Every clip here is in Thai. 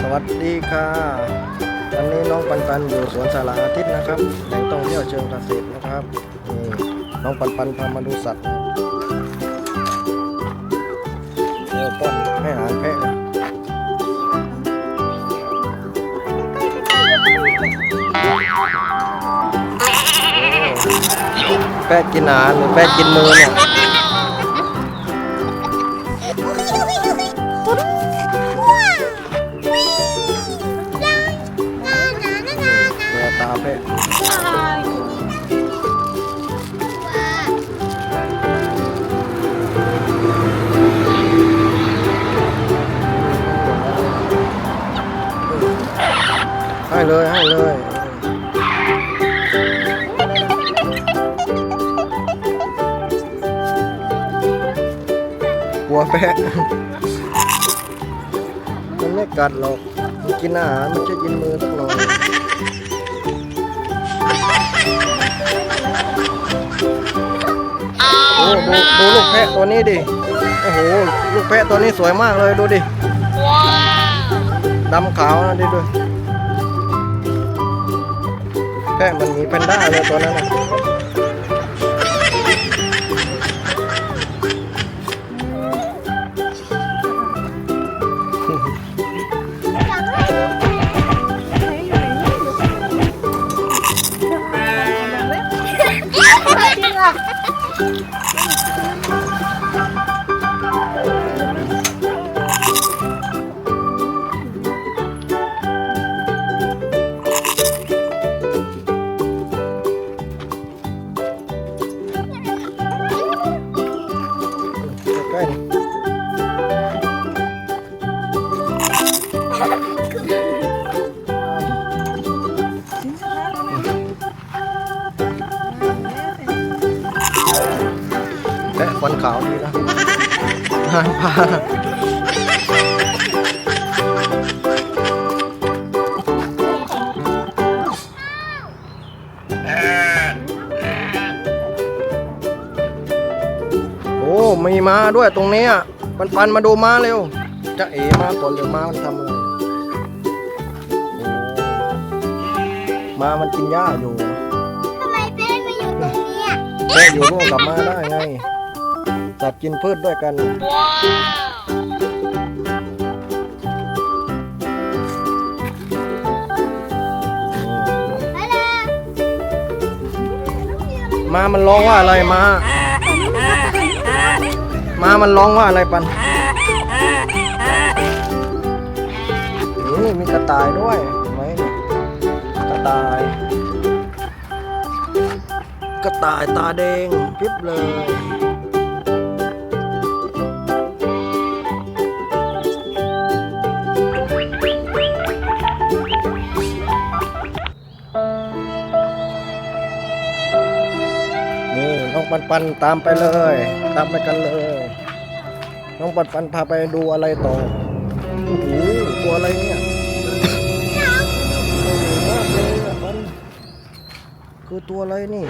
สวัสดีค่ะวันนี้น้องปันปันอยู่สวนสาราอาทิตย์นะครับแหล่งท่องเที่ยวเชิงเกษตรนะครับนี่น้องปันปันพามาดูสัตว์เดี๋ยวป้อนให้อาหารแพะแพะกินอาหารหรือแพะกินมือเนี่ย ให้เลย ให้เลย กลัวแพะมันไม่กัดหรอก มันกินอาหาร มันจะกินมือสักหน่อย โอ้ดูดูลูกแพะตัวนี้ดิ โอ้โห ลูกแพะตัวนี้สวยมากเลยดูดิดำขาวนะดิดูแพะมันมีแพนด้าเลยตัวนั้นน่ะ แพะฟันขาวดีนะหางพาโอ้มีม้าด้วยตรงนี้อะปันปันมาดูม้าเร็ว จะเอ๋มาก่อนเดี๋ยวม้ามันทำอะไรโอ้ม้ามันกินหญ้าอยู่ทำไมเป้มาอยู่ตรงนี้อะแม่อยู่ร่วมกับม้าได้ไง สัตว์กินพืชด้วยกันฮัลโหลม้ามันร้องว่าอะไรม้าม้ามันร้องว่าอะไรปันนี่มีกระต่ายด้วยเห็นไหมเนี่ยกระต่าย กระต่ายตาแดงพริบเลย ปันตามไปเลย ตามไปกันเลย น้องปันปันพาไปดูอะไรต่อโอ้โหตัวอะไรเนี่ยอ้โหมากเลยอะปันคือตัวอะไรนี่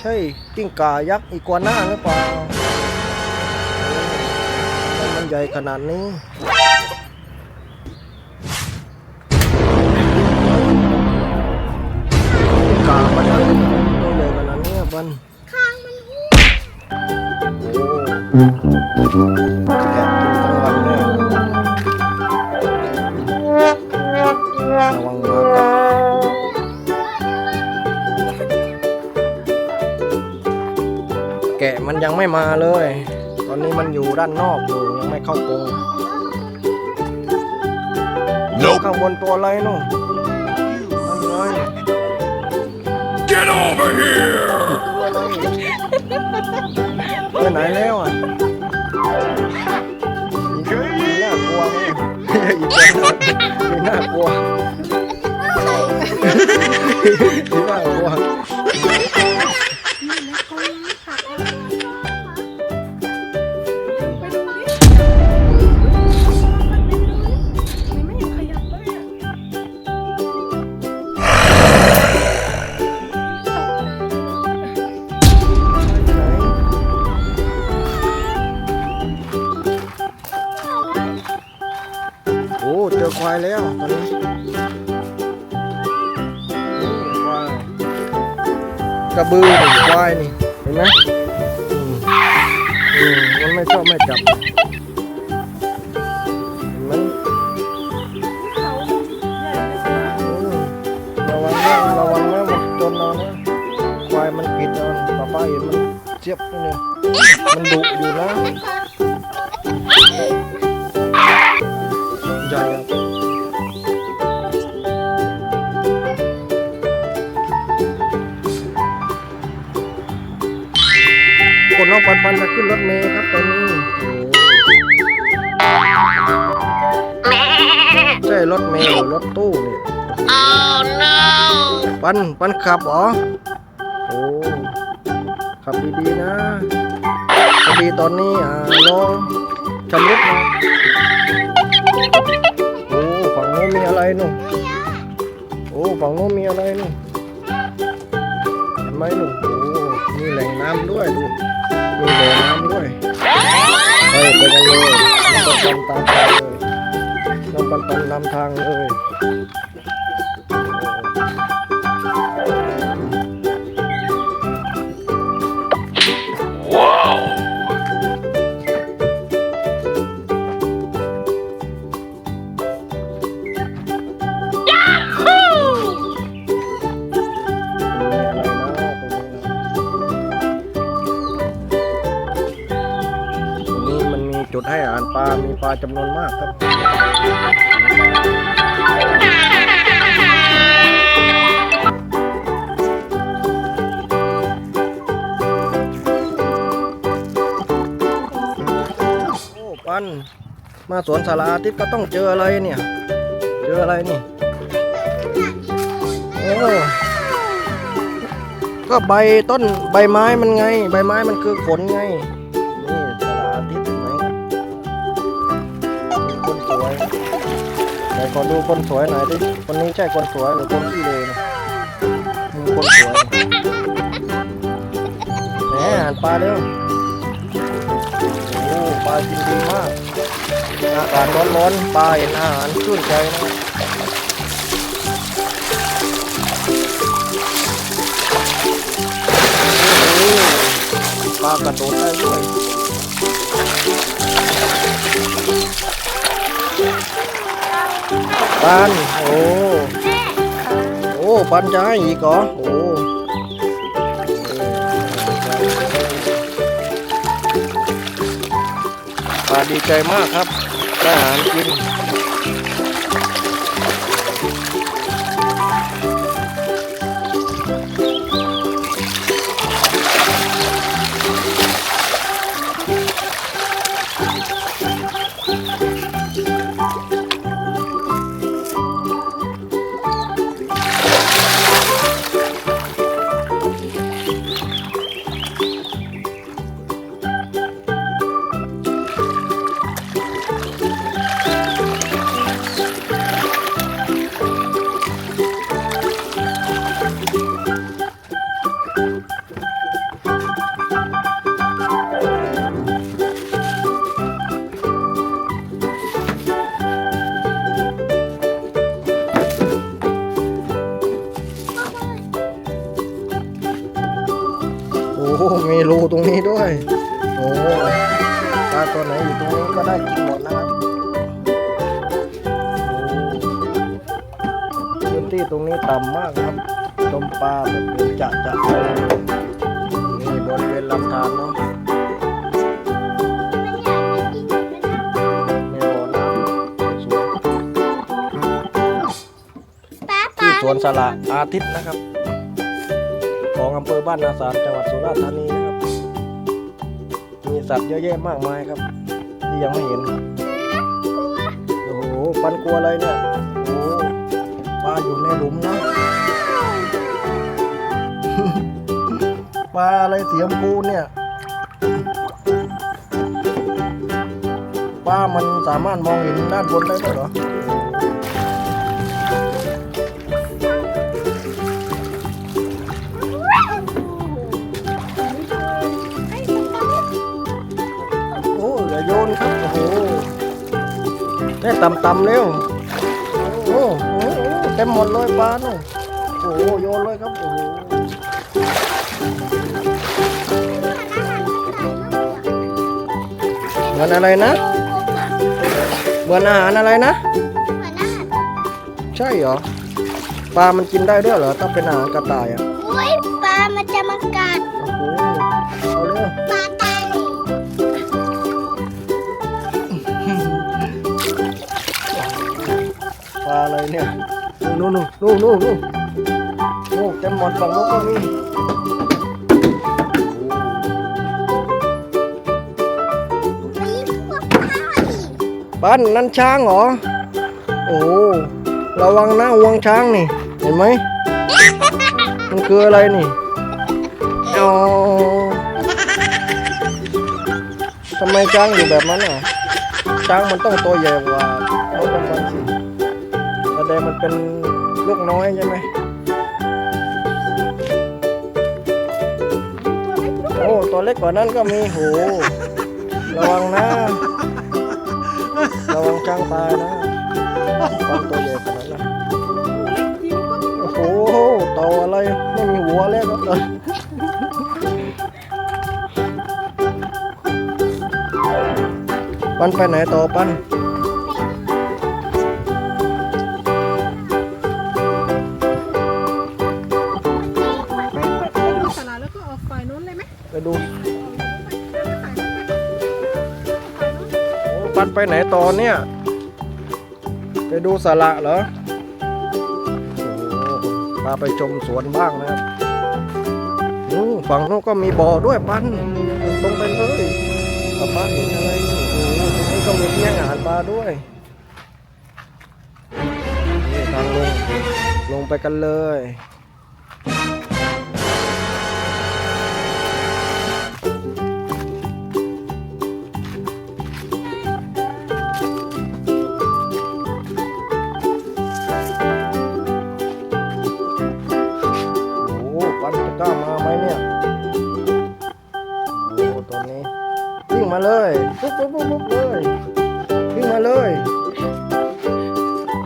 ใช่กิ้งก่ายักษ์อีกัวน่าหรือเปล่ามันใหญ่ขนาดนี้ มันคางมันหูโอ้แกะกินทั้งวันเลยระวังหมากัดแกะมันยังไม่มาเลย ตอนนี้มันอยู่ด้านนอกอยู่ยังไม่เข้ากรง Nope. ข้างบนตัวอะไรนู่นนั่นไง Get over here! ตัวอะไรไปไหนแล้วอะมีน่ากลัวไหมอีกตัวมีน่ากลัวมีน่ากลัว ระบือนี่ควายนี่ เห็นไหมอืมอืมมันไม่ชอบไม่จับเห็นไหมอืมระวังนะระวังนะมันจนเรานะควายมันผิดนอาป้าป้าเห็นมันเจี๊ยบนี่มันดุอยู่นะให น้องปันปันจะขึ้นรถเมล์ครับตอนนี้ใช่รถเมล์หรือรถตู้เนี่ยปันปันขับเหรอโอ้ขับดีๆนะพอดีตอนนี้อ่าลองชำรุดนะโอ้ฝั่งโน้นมีอะไรนู่นโอ้ฝั่งโน้นมีอะไรนู่นเห็นไหมนู่นโอ้มีแหล่งน้ำด้วยดู มีแหล่งน้ำด้วยไปไปกันเลยน้องปันปันตามทางเลยน้องปันปันนำทางเลย จำนวนมากครับ โอ้ปัน มาสวนสาราทิพย์ก็ต้องเจออะไรเนี่ย เจออะไรนี่ โอ้ก็ใบต้นใบไม้มันไง ใบไม้มันคือขนไง ขอดูคนสวยหน่อยดิคนนี้ใช่คนสวยหรือคนที่เลยนะมีคนสวยแหมอาหารปลาเร็วโอ้ปลากินดีมากอากาศร้อนๆปลาเห็นอาหารชื่นใจนะโอ้ปลากระโดดได้ด้วย ปันโอ้โอ้ปันจะให้อีกเหรอโอ้ปลาดีใจมากครับได้อาหารกิน ที่ตรงนี้ต่ำมากครับชมปลาแบบเป็นจะจะเลยนี่บริเวณลำธารเนาะในบ่อน้ำสวยป้าๆที่ป้าสวนสละอาทิตย์นะครับ ของอำเภอบ้านนาสารจังหวัดสุราษฎร์ธานีนะครับ มีสัตว์เยอะแยะมากมายครับ ที่ยังไม่เห็น โอ้โหปันกลัวอะไรเนี่ยโอ้โห ปลาอยู่ในหลุมนะปลาอะไรสีชมพูเนี่ยปลามันสามารถมองเห็นด้านบนได้ด้วยเหรอโอ้อย่าโยนครับ โอ้โหเนี่ยต่ำๆเร็วโอ้โหเต็มหมดเลยปลาเนาะโอ้โหโยนเลยครับ โอ้โหเหมือนอะไรนะ เหมือนอาหารอะไรนะเหมือนอาหารใช่เหรอ ปลามันกินได้ด้วยเหรอ ถ้าเป็นอาหารกระต่ายอะอุ้ยปลามันจะมากัดโอ้โหเอาเร็วปลาตายปลาอะไรเนี่ย นู่นนู่นนู่นนู่นนู่นนู่นเต็มหมดฝั่งนู้นก็มีป้าวอีกปั้นนั่นช้างเหรอ โอ้ระวังนะห่วงช้างนี่ เห็นไหม มันคืออะไรนี่อ๋อทำไมช้างอยู่แบบนั้นอะ ช้างมันต้องตัวใหญ่กว่าน้องมันสิแสดงมันเป็น ลูกน้อยใช่ไหมโอ้ตัวเล็กกว่านั้นก็มีโหระวังนะ ระวังช้างตายนะช้างตัวใหญ่ขนาดนั้นโอ้โหต่าอะไรไม่มีหัวแล้วครับตอนปันไปไหนต่อปัน ดูฝ่ายนู้นฝ่ายนู้นโอ้ปันไปไหนต่อเนี่ย ไปดูสระเหรอโอ้โหพาไปชมสวนบ้างนะครับฝั่งโน้นก็มีบ่อด้วยปันตรงไปเลยป้าป้าเห็นอะไรนี่โอ้โหตรงนี้ก็มีเลี้ยงอาหารปลาด้วยนี่ทางลง ลงไปกันเลย เลยปุ๊บปุ๊บปุ๊บปุ๊บเลยวิ่งมาเลย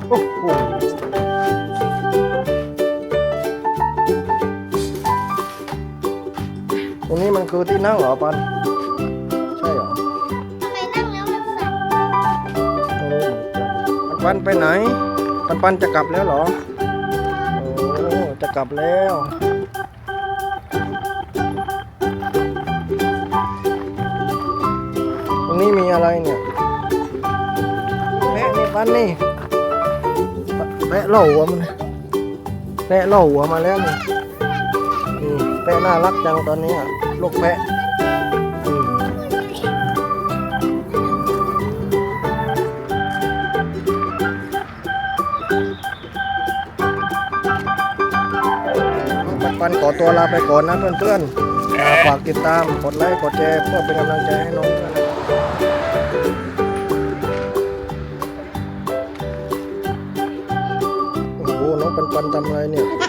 โอ้โหตรงนี้มันคือที่นั่งเหรอปันใช่เหรอทำไมนั่งแล้วมันสั่นตรงนี้เหมือนกันปันปันไปไหนปันปันจะกลับแล้วเหรอโอ้จะกลับแล้ว แพะนี่ปันนี่แพะเล่าหัวมันแพะเล่าหัวมาแล้วนี่นี่แพะน่ารักจังตอนนี้อะลูกแพะปันขอตัวลาไปก่อนนะเพื่อนๆ ฝากติดตาม กดไลค์ กดแชร์เพื่อเป็นกำลังใจให้น้อง ด้ว